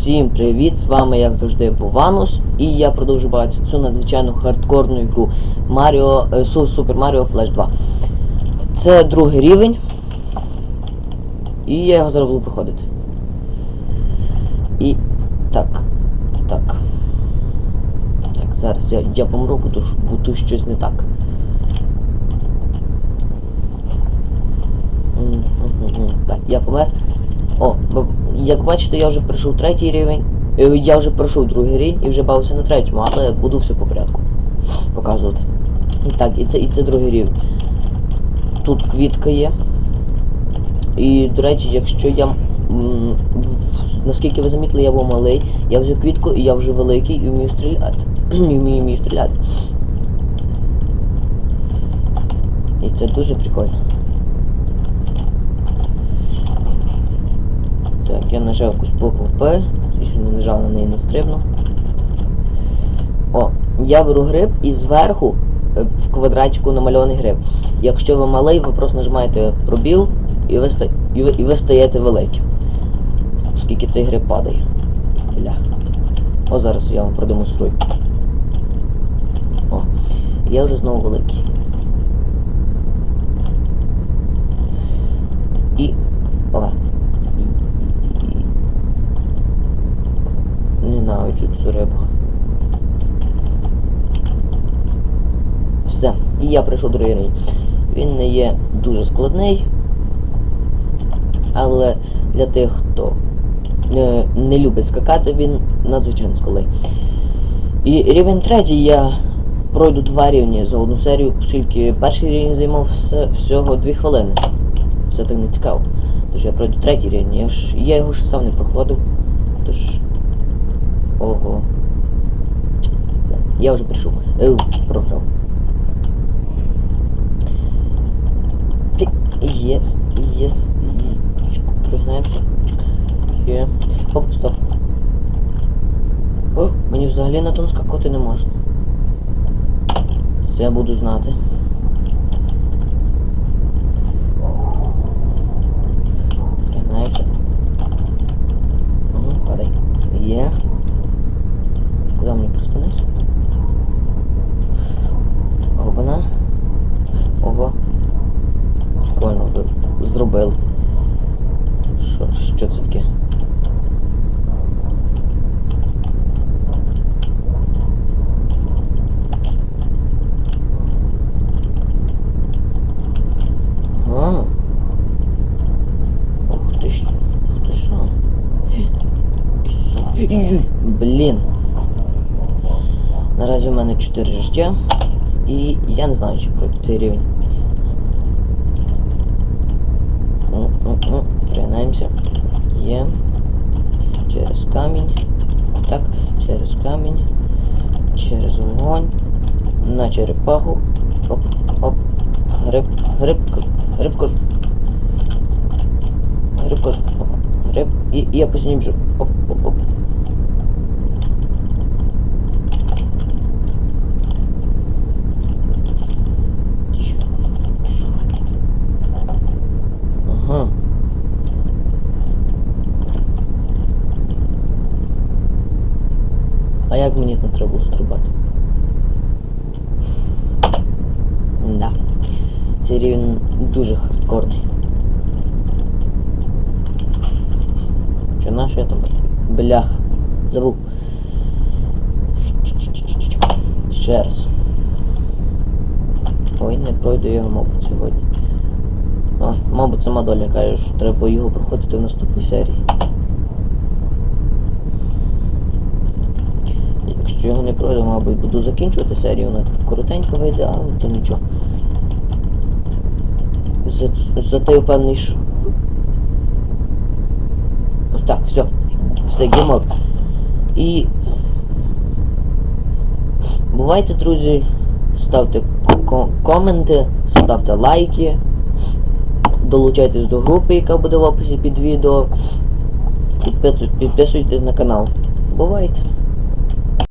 Всім привіт! З вами як завжди Вованус і я продовжую бачити цю надзвичайно хардкорну ігру Mario, Super Mario Flash 2. Це другий рівень. І я його зараз буду проходити. І так. Так. Так, зараз я, я помру, ж- буду щось не так. Так, я помер. О, бо- як бачите, я вже пройшов третій рівень. Е, Я вже пройшов другий рівень і вже бавився на третьому, але буду все по порядку показувати. І так, і це, і це другий рівень. Тут квітка є. І, до речі, якщо я. наскільки ви замітили, я був малий, я взяв квітку і я вже великий і вмію стріляти. і вмію, вмію стріляти. І це дуже прикольно. Так, я нажав якусь букву П, ще не нажав на неї не стрибнув. О, я беру гриб і зверху е, в квадратику намальований гриб. Якщо ви малий, ви просто нажимаєте пробіл і ви, ста... і ви, і ви стаєте великим. Оскільки цей гриб падає. Блях. О, зараз я вам продемонструю. О, я вже знову великий. І. О. Ненавиджу цю рибу. Все. І я прийшов другий рівень. Він не є дуже складний. Але для тих, хто не, не любить скакати, він надзвичайно складний. І рівень третій я пройду два рівні за одну серію, оскільки перший рівень займав всього дві хвилини. Це так не цікаво. Тож я пройду третій рівень. Я, ж, я його ще сам не проходив. Тож. Ого. Все, Я вже прийшов. Е, програв. Єс, єс. Пригнаємося. Є. Оп, стоп. О, мені взагалі на тон скакати не можна. Це я буду знати. Пригнаємося. Угу, падай. Є. Куди мені просто вниз? Опана. Ого. Прикольно ви зробили. Що, що це таке? А. Ух ти ж. Ух ти що? Блін. Наразі у мене 4 життя. І я не знаю, чи пройду цей рівень. Пригнаємося. Є. Через камінь. Так, через камінь. Через вогонь. На черепаху. Оп, оп. Гриб, гриб, гриб кажу. Гриб кажу. Гриб. І, і я по ній. Оп, оп, оп. А як мені там треба було стрибати? Да. Цей рівень дуже хардкорний. Що на що я там? Бляха. Забув. Ще раз. Ой, не пройду його, мабуть, сьогодні. Ой, мабуть, сама доля каже, що треба його проходити в наступній серії. Якщо його не пройду, мабуть, буду закінчувати серію, вона така коротенька вийде, але то нічого. За, зате я впевнений, що... Ось так, все. Все, геймор. І... Бувайте, друзі, ставте коменти, ставте лайки. Долучайтесь до групи, яка буде в описі під відео. Підписуйтесь на канал. Бувайте!